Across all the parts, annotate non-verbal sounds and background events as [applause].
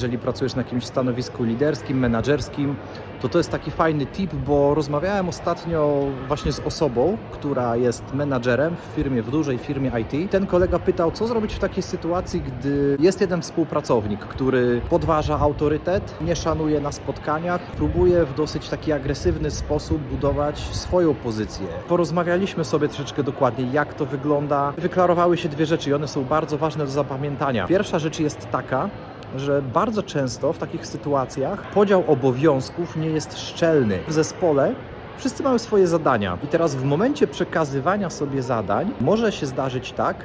jeżeli pracujesz na jakimś stanowisku liderskim, menedżerskim, to to jest taki fajny tip, bo rozmawiałem ostatnio właśnie z osobą, która jest menadżerem w firmie, w dużej firmie IT. Ten kolega pytał, co zrobić w takiej sytuacji, gdy jest jeden współpracownik, który podważa autorytet, nie szanuje na spotkaniach, próbuje w dosyć taki agresywny sposób budować swoją pozycję. Porozmawialiśmy sobie troszeczkę dokładniej, jak to wygląda. Wyklarowały się dwie rzeczy i one są bardzo ważne do zapamiętania. Pierwsza rzecz jest taka, że bardzo często w takich sytuacjach podział obowiązków nie jest szczelny. W zespole wszyscy mają swoje zadania i teraz w momencie przekazywania sobie zadań może się zdarzyć tak,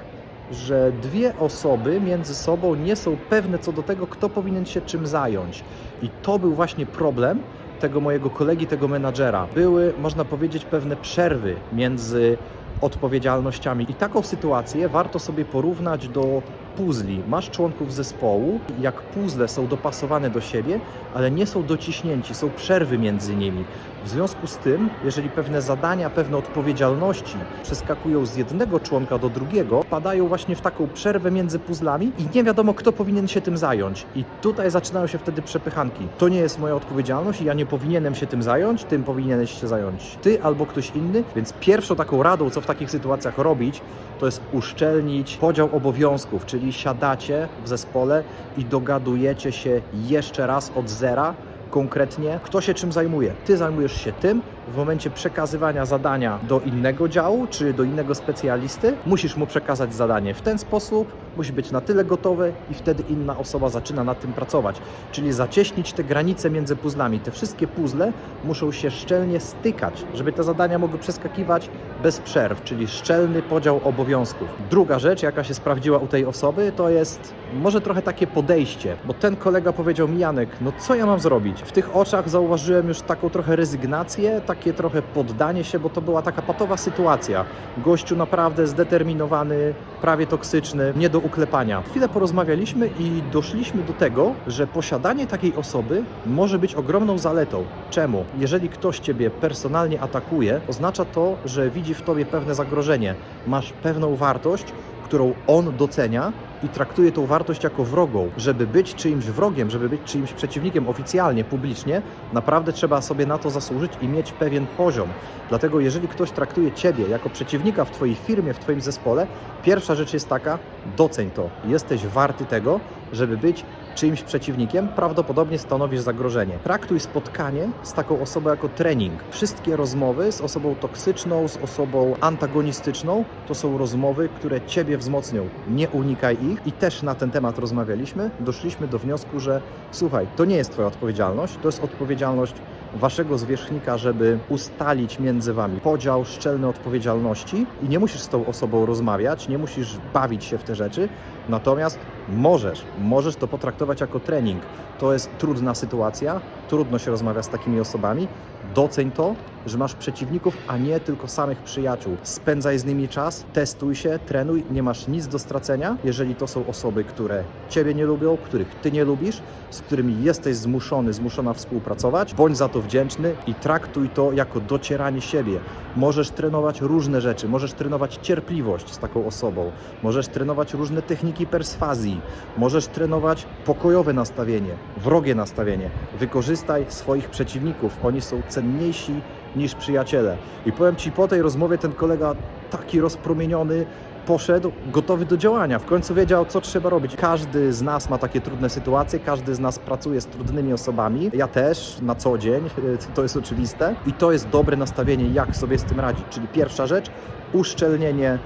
że dwie osoby między sobą nie są pewne co do tego, kto powinien się czym zająć. I to był właśnie problem tego mojego kolegi, tego menadżera. Były, można powiedzieć, pewne przerwy między odpowiedzialnościami. I taką sytuację warto sobie porównać do puzli. Masz członków zespołu, jak puzzle są dopasowane do siebie, ale nie są dociśnięci, są przerwy między nimi. W związku z tym, jeżeli pewne zadania, pewne odpowiedzialności przeskakują z jednego członka do drugiego, padają właśnie w taką przerwę między puzzlami i nie wiadomo, kto powinien się tym zająć. I tutaj zaczynają się wtedy przepychanki. To nie jest moja odpowiedzialność i ja nie powinienem się tym zająć, tym powinieneś się zająć ty albo ktoś inny. Więc pierwszą taką radą, co w takich sytuacjach robić, to jest uszczelnić podział obowiązków, czyli siadacie w zespole i dogadujecie się jeszcze raz od zera, konkretnie, kto się czym zajmuje. Ty zajmujesz się tym, w momencie przekazywania zadania do innego działu czy do innego specjalisty, musisz mu przekazać zadanie w ten sposób, musi być na tyle gotowe i wtedy inna osoba zaczyna nad tym pracować. Czyli zacieśnić te granice między puzzlami. Te wszystkie puzzle muszą się szczelnie stykać, żeby te zadania mogły przeskakiwać bez przerw, czyli szczelny podział obowiązków. Druga rzecz, jaka się sprawdziła u tej osoby, to jest może trochę takie podejście, bo ten kolega powiedział mi, Janek, no co ja mam zrobić? W tych oczach zauważyłem już taką trochę rezygnację, takie trochę poddanie się, bo to była taka patowa sytuacja. Gościu naprawdę zdeterminowany, prawie toksyczny, nie do uklepania. Chwilę porozmawialiśmy i doszliśmy do tego, że posiadanie takiej osoby może być ogromną zaletą. Czemu? Jeżeli ktoś ciebie personalnie atakuje, oznacza to, że widzi w tobie pewne zagrożenie. Masz pewną wartość, którą on docenia i traktuje tą wartość jako wrogą. Żeby być czyimś wrogiem, żeby być czyimś przeciwnikiem oficjalnie, publicznie, naprawdę trzeba sobie na to zasłużyć i mieć pewien poziom. Dlatego jeżeli ktoś traktuje Ciebie jako przeciwnika w Twojej firmie, w Twoim zespole, pierwsza rzecz jest taka, doceń to. Jesteś warty tego, żeby być czyimś przeciwnikiem, prawdopodobnie stanowisz zagrożenie. Traktuj spotkanie z taką osobą jako trening. Wszystkie rozmowy z osobą toksyczną, z osobą antagonistyczną, to są rozmowy, które Ciebie wzmocnią. Nie unikaj ich i też na ten temat rozmawialiśmy. Doszliśmy do wniosku, że słuchaj, to nie jest Twoja odpowiedzialność, to jest odpowiedzialność Waszego zwierzchnika, żeby ustalić między Wami podział, szczelne odpowiedzialności i nie musisz z tą osobą rozmawiać, nie musisz bawić się w te rzeczy, natomiast możesz, możesz to potraktować jako trening. To jest trudna sytuacja, trudno się rozmawia z takimi osobami. Doceń to, że masz przeciwników, a nie tylko samych przyjaciół. Spędzaj z nimi czas, testuj się, trenuj, nie masz nic do stracenia, jeżeli to są osoby, które Ciebie nie lubią, których Ty nie lubisz, z którymi jesteś zmuszony, zmuszona współpracować. Bądź za to wdzięczny i traktuj to jako docieranie siebie. Możesz trenować różne rzeczy, możesz trenować cierpliwość z taką osobą, możesz trenować różne techniki perswazji, możesz trenować pokojowe nastawienie, wrogie nastawienie. Wykorzystaj swoich przeciwników, oni są cenniejsi niż przyjaciele. I powiem Ci, po tej rozmowie ten kolega taki rozpromieniony poszedł, gotowy do działania. W końcu wiedział, co trzeba robić. Każdy z nas ma takie trudne sytuacje, każdy z nas pracuje z trudnymi osobami. Ja też na co dzień, [laughs] to jest oczywiste. I to jest dobre nastawienie, jak sobie z tym radzić. Czyli pierwsza rzecz, uszczelnienie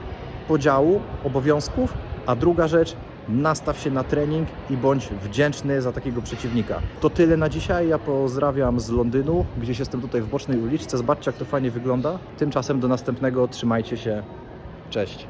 podziału obowiązków, a druga rzecz, nastaw się na trening i bądź wdzięczny za takiego przeciwnika. To tyle na dzisiaj. Ja pozdrawiam z Londynu, gdzieś jestem tutaj w bocznej uliczce. Zobaczcie, jak to fajnie wygląda. Tymczasem do następnego. Trzymajcie się. Cześć.